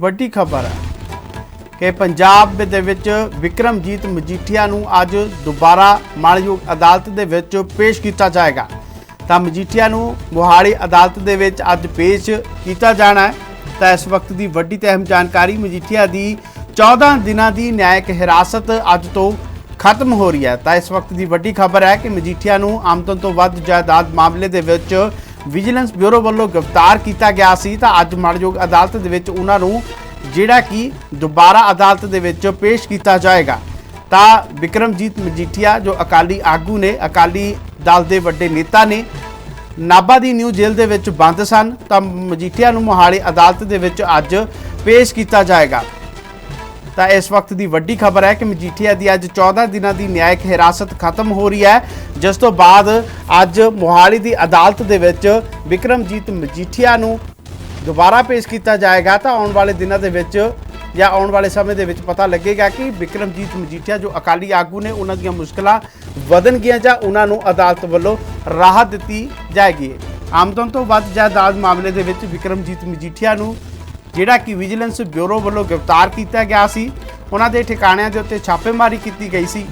ਵੱਡੀ ਖਬਰ ਹੈ ਕਿ ਪੰਜਾਬ ਦੇ ਵਿੱਚ ਵਿਕਰਮਜੀਤ ਮਜੀਠੀਆ ਨੂੰ ਅੱਜ ਦੁਬਾਰਾ ਮਾਣਯੋਗ ਅਦਾਲਤ ਦੇ ਵਿੱਚ ਪੇਸ਼ ਕੀਤਾ ਜਾਏਗਾ। ਤਾਂ ਮਜੀਠੀਆ ਨੂੰ ਮੋਹਾਲੀ ਅਦਾਲਤ ਦੇ ਵਿੱਚ ਅੱਜ ਪੇਸ਼ ਕੀਤਾ ਜਾਣਾ ਹੈ। ਤਾਂ ਇਸ ਵਕਤ ਦੀ ਵੱਡੀ ਤੇ ਅਹਿਮ ਜਾਣਕਾਰੀ ਮਜੀਠੀਆ ਦੀ 14 ਦਿਨਾਂ ਦੀ ਨਿਆਇਕ ਹਿਰਾਸਤ ਅੱਜ ਤੋਂ ਖਤਮ ਹੋ ਰਹੀ ਹੈ। ਤਾਂ ਇਸ ਵਕਤ ਦੀ ਵੱਡੀ ਖਬਰ ਹੈ ਕਿ ਮਜੀਠੀਆ ਨੂੰ ਆਮਦਨ ਤੋਂ ਵੱਧ ਜਾਇਦਾਦ ਮਾਮਲੇ ਦੇ ਵਿੱਚ ਵਿਜੀਲੈਂਸ ਬਿਊਰੋ ਵੱਲੋਂ ਗ੍ਰਿਫਤਾਰ ਕੀਤਾ ਗਿਆ ਸੀ ਤਾਂ ਅੱਜ ਮਾਣਯੋਗ ਅਦਾਲਤ ਦੇ ਵਿੱਚ ਉਹਨਾਂ ਨੂੰ ਜਿਹੜਾ ਕਿ ਦੁਬਾਰਾ ਅਦਾਲਤ ਦੇ ਵਿੱਚ ਪੇਸ਼ ਕੀਤਾ ਜਾਏਗਾ। ਤਾਂ ਵਿਕਰਮਜੀਤ ਮਜੀਠੀਆ, ਜੋ ਅਕਾਲੀ ਆਗੂ ਨੇ, ਅਕਾਲੀ ਦਲ ਦੇ ਵੱਡੇ ਨੇਤਾ ਨੇ, ਨਾਭਾ ਦੀ ਨਿਊ ਜੇਲ੍ਹ ਦੇ ਵਿੱਚ ਬੰਦ ਸਨ ਤਾਂ ਮਜੀਠੀਆ ਨੂੰ ਮੋਹਾਲੀ ਅਦਾਲਤ ਦੇ ਵਿੱਚ ਅੱਜ ਪੇਸ਼ ਕੀਤਾ ਜਾਏਗਾ। ਤਾਂ ਇਸ ਵਕਤ ਦੀ ਵੱਡੀ ਖਬਰ ਹੈ ਕਿ ਮਜੀਠੀਆ ਦੀ ਅੱਜ 14 ਦਿਨਾਂ ਦੀ ਨਿਆਇਕ ਹਿਰਾਸਤ ਖਤਮ ਹੋ ਰਹੀ ਹੈ, ਜਿਸ ਤੋਂ ਬਾਅਦ ਅੱਜ ਮੋਹਾਲੀ ਦੀ ਅਦਾਲਤ ਦੇ ਵਿੱਚ ਵਿਕਰਮਜੀਤ ਮਜੀਠੀਆ ਨੂੰ ਦੁਬਾਰਾ ਪੇਸ਼ ਕੀਤਾ ਜਾਏਗਾ। ਤਾਂ ਆਉਣ ਵਾਲੇ ਦਿਨਾਂ ਦੇ ਵਿੱਚ ਜਾਂ ਆਉਣ ਵਾਲੇ ਸਮੇਂ ਦੇ ਵਿੱਚ ਪਤਾ ਲੱਗੇਗਾ ਕਿ ਵਿਕਰਮਜੀਤ ਮਜੀਠੀਆ ਜੋ ਅਕਾਲੀ ਆਗੂ ਨੇ, ਉਹਨਾਂ ਦੀਆਂ ਮੁਸ਼ਕਲਾਂ ਵਧਣਗੀਆਂ ਜਾਂ ਉਹਨਾਂ ਨੂੰ ਅਦਾਲਤ ਵੱਲੋਂ ਰਾਹਤ ਦਿੱਤੀ ਜਾਏਗੀ। ਆਮਦਨ ਤੋਂ ਵੱਧ ਜਾਇਦਾਦ ਮਾਮਲੇ ਦੇ ਵਿੱਚ ਵਿਕਰਮਜੀਤ ਮਜੀਠੀਆ ਨੂੰ ਜਿਹੜਾ ਕਿ ਵਿਜੀਲੈਂਸ ਬਿਊਰੋ ਵੱਲੋਂ ਗ੍ਰਿਫਤਾਰ ਕੀਤਾ ਗਿਆ ਸੀ। ਉਹਨਾਂ ਦੇ ਠਿਕਾਣਿਆਂ ਦੇ ਉੱਤੇ ਛਾਪੇਮਾਰੀ ਕੀਤੀ ਗਈ ਸੀ।